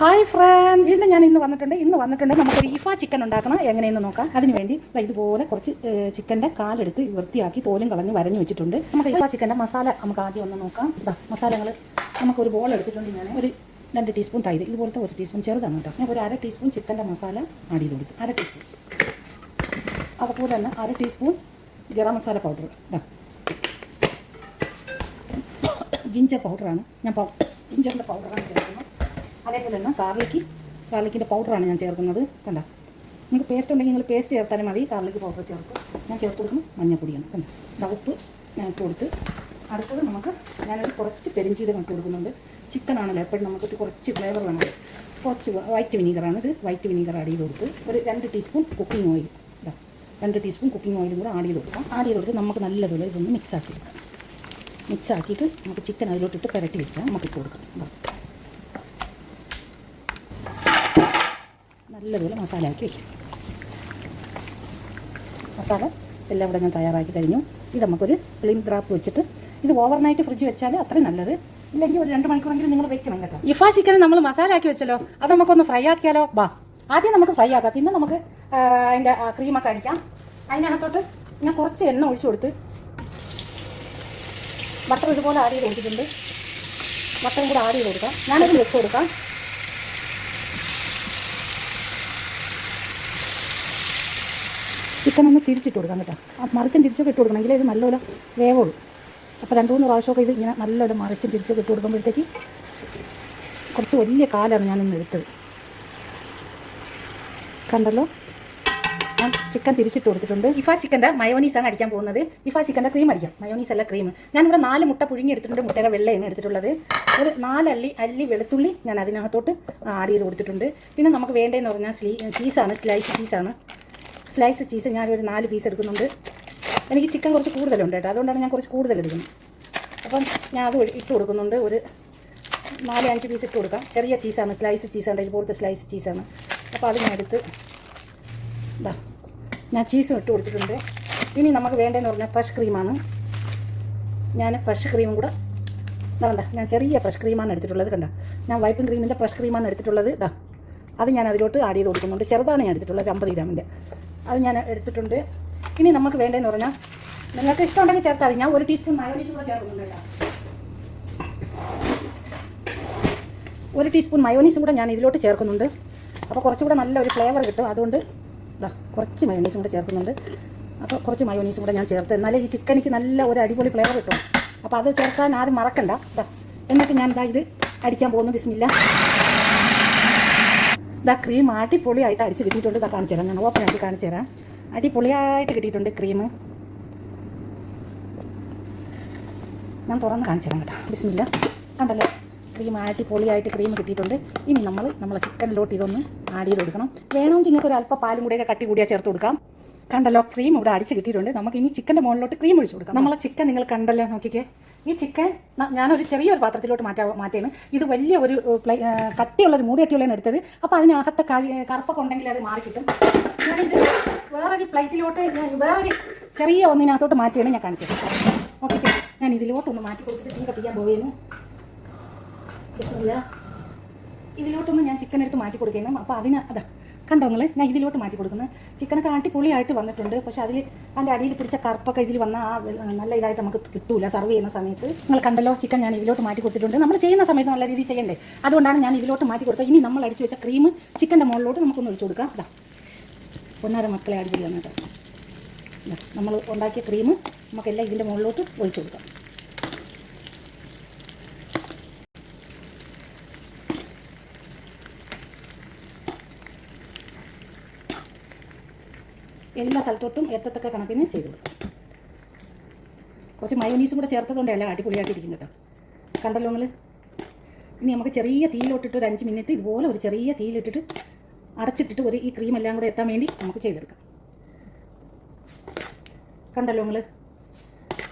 Hi friends ഇന്ന് ഞാൻ ഇന്ന് വന്നിട്ടുണ്ട്. ഇന്ന് വന്നിട്ടുണ്ട് നമുക്കൊരു ഇഫ ചിക്കൻ ഉണ്ടാക്കണം. എങ്ങനെയെന്ന് നോക്കാം. അതിന് വേണ്ടി ഇതുപോലെ കുറച്ച് ചിക്കന്റെ കാലെടുത്ത് വൃത്തിയാക്കി തോലും കളഞ്ഞ് വരഞ്ഞു വെച്ചിട്ടുണ്ട്. നമുക്ക് ഇഫ ചിക്കന്റെ മസാല നമുക്ക് ആദ്യം ഒന്ന് നോക്കാം. ഇതാ മസാലകൾ നമുക്കൊരു ബോൾ എടുത്തിട്ടുണ്ട്. ഞാൻ ഒരു രണ്ട് ടീസ്പൂൺ തൈര് ഇതുപോലത്തെ ഒരു ടീസ്പൂൺ ചെറുതാണ് കേട്ടോ. ഞാൻ ഒരു അര ടീസ്പൂൺ ചിക്കന്റെ മസാല ആഡ് ചെയ്ത് കൊടുത്തു. അര ടീസ്പൂൺ അതുപോലെ തന്നെ അര ടീസ്പൂൺ ഗരം മസാല പൗഡർ ഇതാ ജിഞ്ചർ പൗഡറാണ് ഞാൻ പൗ ജിഞ്ചറിന്റെ പൗഡറാണ് ചേർക്കുന്നത്. അതേപോലെ തന്നെ ഗാർലിക്ക് ഗാർലിക്കിന്റെ പൗഡറാണ് ഞാൻ ചേർക്കുന്നത്. കണ്ട? നിങ്ങൾക്ക് പേസ്റ്റ് ഉണ്ടെങ്കിൽ നിങ്ങൾ പേസ്റ്റ് ചേർത്താലും മതി. ഗാർലിക്ക് പൗഡർ ചേർത്ത് ഞാൻ ചേർത്ത് കൊടുക്കും മഞ്ഞപ്പൊടിയാണ്. കണ്ട? ചവപ്പ് ഞാൻ ഇട്ട് കൊടുത്ത്. അടുത്തത് നമുക്ക് ഞാനൊരു കുറച്ച് പെരിഞ്ചീരകം ഇട്ട് കൊടുക്കുന്നുണ്ട്. ചിക്കൻ ആണല്ലോ. എപ്പോഴും നമുക്ക് കുറച്ച് ഫ്ലേവർ വേണം. കുറച്ച് വൈറ്റ് വിനീഗറാണ് ഇത്. വൈറ്റ് വിനീഗർ ആഡ് ചെയ്ത് കൊടുത്ത് ഒരു രണ്ട് ടീസ്പൂൺ കുക്കിംഗ് ഓയിൽ രണ്ട് ടീസ്പൂൺ കുക്കിംഗ് ഓയിലും കൂടെ ആഡ് ചെയ്ത് കൊടുക്കാം. ആഡ് ചെയ്ത് കൊടുത്ത് നമുക്ക് നല്ലതുപോലെ ഇതൊന്ന് മിക്സ് ആക്കി കൊടുക്കാം മിക്സ് ആക്കിയിട്ട് നമുക്ക് ചിക്കൻ അതിലോട്ടിട്ട് പുരട്ടി വെക്കാം. നമുക്ക് ഇട്ട് കൊടുക്കാം. നല്ലതുപോലെ മസാല ആക്കി വയ്ക്കാം മസാല എല്ലാം ഇവിടെ ഞാൻ തയ്യാറാക്കി കഴിഞ്ഞു. ഇത് നമുക്കൊരു ക്ലീൻ ഡ്രാപ്പ് വെച്ചിട്ട് ഇത് ഓവർനൈറ്റ് ഫ്രിഡ്ജ് വെച്ചാൽ അത്രയും നല്ലത്. ഇല്ലെങ്കിൽ ഒരു രണ്ട് മണിക്കൂറെങ്കിലും നിങ്ങൾ വെക്കണം കേട്ടോ. ഇഫ ചിക്കൻ നമ്മൾ മസാല ആക്കി വെച്ചല്ലോ. അത് നമുക്കൊന്ന് ഫ്രൈ ആക്കിയാലോ? ബാ ആദ്യം നമുക്ക് ഫ്രൈ ആക്കാം. പിന്നെ നമുക്ക് അതിന്റെ ക്രീമൊക്കെ അടിക്കാം. അതിനകത്തോട്ട് ഞാൻ കുറച്ച് എണ്ണ ഒഴിച്ചു കൊടുത്ത് ബട്ടർ ഇതുപോലെ ആഡ് ചെയ്ത് കൊടുത്തിട്ടുണ്ട് ബട്ടറും കൂടെ ആഡ് ചെയ്ത് കൊടുക്കാം. ഞാനൊരു വെച്ച് കൊടുക്കാം. ചിക്കൻ ഒന്ന് തിരിച്ചിട്ട് കൊടുക്കാം കേട്ടോ. മറിച്ചും തിരിച്ചൊക്കെ ഇട്ട് കൊടുക്കണമെങ്കിൽ ഇത് നല്ലപോലെ വേവുള്ളൂ. അപ്പോൾ രണ്ട് മൂന്ന് പ്രാവശ്യമൊക്കെ ഇത് ഇങ്ങനെ നല്ലപോലെ മറിച്ചും തിരിച്ചൊക്കെ ഇട്ട് കൊടുക്കുമ്പോഴത്തേക്ക് കുറച്ച് വലിയ കാലാണ് ഞാനിന്ന് എടുത്തത്. കണ്ടല്ലോ? ഞാൻ ചിക്കൻ തിരിച്ചിട്ട് കൊടുത്തിട്ടുണ്ട്. ഇഫ ചിക്കന്റെ മയോനീസാണ് അടിക്കാൻ പോകുന്നത്. ഇഫ ചിക്കന്റെ ക്രീം അടിക്കാം. മയോനീസ് അല്ല ക്രീം. ഞാനിവിടെ നാല് മുട്ട പുഴുങ്ങി എടുത്തിട്ടുണ്ട്. മുട്ടയുടെ വെള്ളയാണ് എടുത്തിട്ടുള്ളത്. ഒരു നാലള്ളി അല്ലി വെളുത്തുള്ളി ഞാൻ അതിനകത്തോട്ട് ആഡ് ചെയ്ത് കൊടുത്തിട്ടുണ്ട്. പിന്നെ നമുക്ക് വേണ്ടതെന്ന് പറഞ്ഞാൽ സ്ലീ ചീസാണ് സ്ലൈസ് ചീസാണ്. സ്ലൈസ് ചീസ് ഞാനൊരു നാല് പീസ് എടുക്കുന്നുണ്ട്. എനിക്ക് ചിക്കൻ കുറച്ച് കൂടുതലുണ്ട് കേട്ടോ. അതുകൊണ്ടാണ് ഞാൻ കുറച്ച് കൂടുതൽ എടുക്കുന്നത്. അപ്പം ഞാൻ അത് ഇട്ട് കൊടുക്കുന്നുണ്ട്. ഒരു നാല് അഞ്ച് പീസ് ഇട്ട് കൊടുക്കാം. ചെറിയ ചീസാണ് സ്ലൈസ് ചീസാണ് ഇതുപോലത്തെ സ്ലൈസ് ചീസാണ് അപ്പോൾ അത് ഞാൻ എടുത്ത് ഇതാ ഞാൻ ചീസും ഇട്ട് കൊടുത്തിട്ടുണ്ട്. ഇനി നമുക്ക് വേണ്ടതെന്ന് പറഞ്ഞാൽ ഫ്രഷ് ക്രീമാണ് ഞാൻ ഫ്രഷ് ക്രീമും കൂടെ ഇതാ കണ്ട? ഞാൻ ചെറിയ ഫ്രഷ് ക്രീമാണ് എടുത്തിട്ടുള്ളത് കണ്ട? ഞാൻ വൈപ്പിംഗ് ക്രീമിന്റെ ഫ്രഷ് ക്രീമാണ് എടുത്തിട്ടുള്ളത്. ഇതാ അത് ഞാൻ അതിലോട്ട് ആഡ് ചെയ്ത് കൊടുക്കുന്നുണ്ട്. ചെറുതാണ് ഞാൻ എടുത്തിട്ടുള്ളത് ഒരു അമ്പത് ഗ്രാമിന്റെ അത് ഞാൻ എടുത്തിട്ടുണ്ട്. ഇനി നമുക്ക് വേണ്ടതെന്ന് പറഞ്ഞാൽ നിങ്ങൾക്ക് ഇഷ്ടമുണ്ടെങ്കിൽ ചേർത്താൽ ഞാൻ ഒരു ടീസ്പൂൺ മയോണീസ് കൂടെ ചേർക്കുന്നുണ്ട് ഒരു ടീസ്പൂൺ മയോണീസും കൂടെ ഞാൻ ഇതിലോട്ട് ചേർക്കുന്നുണ്ട്. അപ്പോൾ കുറച്ചുകൂടെ നല്ലൊരു ഫ്ലേവർ കിട്ടും. അതുകൊണ്ട് ഇതാ കുറച്ച് മയോണീസും കൂടെ ചേർക്കുന്നുണ്ട്. അപ്പോൾ കുറച്ച് മയോണീസും കൂടെ ഞാൻ ചേർത്ത് എന്നാലേ ഈ ചിക്കനിക്ക് നല്ല ഒരു അടിപൊളി ഫ്ലേവർ കിട്ടും. അപ്പോൾ അത് ചേർക്കാൻ ആരും മറക്കണ്ട. ഇതാ എന്നിട്ട് ഞാൻ ഇതാ ഇത് അടിക്കാൻ പോകുന്നു. ബിസ്മില്ല. ഇതാ ക്രീം അടിപൊളിയായിട്ട് അടിച്ച് കിട്ടിയിട്ടുണ്ട്. ഇതാ കാണിച്ചു തരാം. ഓപ്പൺ ആക്കി കാണിച്ചു തരാം. അടിപൊളിയായിട്ട് കിട്ടിയിട്ടുണ്ട് ക്രീം ഞാൻ തുറന്ന് കാണിച്ചു തരാം കേട്ടോ. ബിസ്മില്ല. കണ്ടല്ലോ? ക്രീം അടിപൊളിയായിട്ട് ക്രീം കിട്ടിയിട്ടുണ്ട്. ഇനി നമ്മൾ നമ്മളെ ചിക്കനിലോട്ട് ഇതൊന്ന് ആഡ് ചെയ്ത് കൊടുക്കണം. വേണമെങ്കിൽ നിങ്ങൾക്ക് ഒരു അല്പം പാലും കൂടിയൊക്കെ കട്ടി കൂടിയാൽ ചേർത്ത് കൊടുക്കാം. കണ്ടല്ലോ? ക്രീം ഇവിടെ അടിച്ച് കിട്ടിയിട്ടുണ്ട്. നമുക്ക് ഇനി ചിക്കന്റെ മുകളിലോട്ട് ക്രീം ഒഴിച്ച് കൊടുക്കാം. നമ്മളെ ചിക്കൻ നിങ്ങൾ കണ്ടല്ലോ? നോക്കിക്കേ. ഈ ചിക്കൻ ഞാനൊരു ചെറിയൊരു പാത്രത്തിലോട്ട് മാറ്റാ മാറ്റിയാണ്. ഇത് വലിയ ഒരു പ്ലേ കട്ടിയുള്ള ഒരു മൂടി എടുത്തത്. അപ്പോൾ അതിനകത്തെ കറുപ്പൊക്കെ ഉണ്ടെങ്കിൽ അത് മാറി കിട്ടും ഞാനിത് വേറൊരു പ്ലേറ്റിലോട്ട് വേറൊരു ചെറിയ ഒന്നിനകത്തോട്ട് മാറ്റിയാണ് ഞാൻ കാണിച്ചത്. ഓക്കെ ഞാൻ ഇതിലോട്ടൊന്ന് മാറ്റി കൊടുത്തിട്ട് ചിക്കൻ കത്തിക്കാൻ പോവുകയാണ്. ഇതിലോട്ടൊന്ന് ഞാൻ ചിക്കൻ എടുത്ത് മാറ്റി കൊടുക്കണം അപ്പോൾ അതിന് അതാ കണ്ടോ നിങ്ങൾ ഞാൻ ഇതിലോട്ട് മാറ്റി കൊടുക്കുന്നത്. ചിക്കനൊക്കെ അടിപൊളിയായിട്ട് വന്നിട്ടുണ്ട്. പക്ഷേ അതിൽ അതിന്റെ അടിയിൽ പിടിച്ച കറുപ്പൊക്കെ ഇതിൽ വന്ന ആ നല്ല ഇതായിട്ട് നമുക്ക് കിട്ടൂല സർവ് ചെയ്യുന്ന സമയത്ത്. നിങ്ങൾ കണ്ടല്ലോ ചിക്കൻ ഞാൻ ഇതിലോട്ട് മാറ്റി കൊടുത്തിട്ടുണ്ട്. നമ്മൾ ചെയ്യുന്ന സമയത്ത് നല്ല രീതിയിൽ ചെയ്യണ്ടേ? അതുകൊണ്ടാണ് ഞാൻ ഇതിലോട്ട് മാറ്റി കൊടുത്തത്. ഇനി നമ്മൾ അടിച്ച് വെച്ച ക്രീം ചിക്കന്റെ മുകളിലോട്ട് നമുക്കൊന്ന് ഒഴിച്ചു കൊടുക്കാം. ഇതാ ഒന്നര മക്കളെ അടിച്ചിട്ട് ഇതാ, നമ്മൾ ഉണ്ടാക്കിയ ക്രീം നമുക്കെല്ലാം ഇതിന്റെ മുകളിലോട്ട് ഒഴിച്ചു കൊടുക്കാം. എല്ലാ സ്ഥലത്തോട്ടും എത്തത്തക്ക കണക്കിന് ചെയ്ത് കൊടുക്കും. കുറച്ച് മയോനീസും കൂടെ ചേർത്തതുകൊണ്ട് എല്ലാം കേട്ടോ. കണ്ടല്ലോ നിങ്ങൾ ഇനി നമുക്ക് ചെറിയ തീയിലോട്ടിട്ട് ഒരു അഞ്ച് മിനിറ്റ് ഇതുപോലെ ഒരു ചെറിയ തീയിലിട്ടിട്ട് അടച്ചിട്ടിട്ട് ഒരു ഈ ക്രീം എല്ലാം കൂടെ എത്താൻ വേണ്ടി നമുക്ക് ചെയ്തെടുക്കാം. കണ്ടല്ലോ നിങ്ങൾ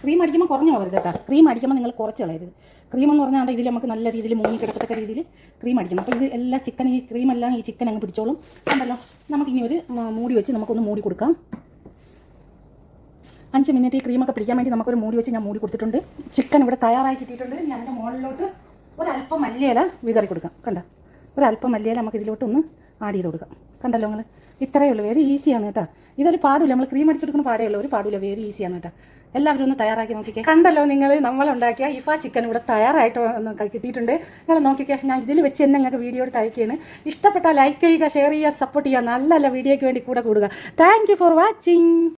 ക്രീം അടിക്കുമ്പോൾ കുറഞ്ഞു പോകരുത് കേട്ടോ. ക്രീം അടിക്കുമ്പോൾ നിങ്ങൾ കുറച്ച് കളയരുത്. ക്രീം എന്ന് പറഞ്ഞാൽ ഇതിൽ നമുക്ക് നല്ല രീതിയിൽ മൂങ്ങി കിടക്കത്തക്ക രീതിയിൽ ക്രീം അടിക്കണം. അപ്പോൾ ഇത് എല്ലാ ചിക്കൻ ഈ ക്രീം എല്ലാം ഈ ചിക്കൻ അങ്ങ് പിടിച്ചോളും. കണ്ടല്ലോ? നമുക്കിനി ഒരു മൂടി വെച്ച് നമുക്കൊന്ന് മൂടി കൊടുക്കാം. അഞ്ച് മിനിറ്റ് ഈ ക്രീമൊക്കെ പിടിക്കാൻ വേണ്ടി നമുക്കൊരു മൂടി വെച്ച് ഞാൻ മൂടി കൊടുത്തിട്ടുണ്ട്. ചിക്കൻ ഇവിടെ തയ്യാറായി കിട്ടിയിട്ടുണ്ട്. ഞാൻ എന്റെ മുകളിലോട്ട് ഒരല്പം മല്ലിയില വിതറി കൊടുക്കാം. കണ്ട? ഒരല്പം മല്ലിയില നമുക്ക് ഇതിലോട്ട് ഒന്ന് ആഡ് ചെയ്ത് കൊടുക്കാം. കണ്ടല്ലോ നിങ്ങൾ ഇത്രയേ ഉള്ളൂ. വേറെ ഈസിയാണ് കേട്ടോ. ഇതൊരു പാടില്ല നമ്മൾ ക്രീം അടിച്ചെടുക്കുന്ന പാടേ ഉള്ളൂ. ഒരു പാടില്ല വേറെ ഈസിയാണ് കേട്ടോ. എല്ലാവരും ഒന്ന് തയ്യാറാക്കി നോക്കിക്കേ. കണ്ടല്ലോ നിങ്ങൾ നമ്മളുണ്ടാക്കിയ ഇഫ ചിക്കൻ ഇവിടെ തയ്യാറായിട്ട് കിട്ടിയിട്ടുണ്ട്. നിങ്ങൾ നോക്കിക്കേ ഞാൻ ഇതിൽ വെച്ച് തന്നെ നിങ്ങൾക്ക് വീഡിയോ എടുത്ത് അയക്കുകയാണ്. ഇഷ്ടപ്പെട്ടാൽ ലൈക്ക് ചെയ്യുക ഷെയർ ചെയ്യുക സപ്പോർട്ട് ചെയ്യുക നല്ല നല്ല വീഡിയോയ്ക്ക് വേണ്ടി കൂടെ കൂടുക. Thank for watching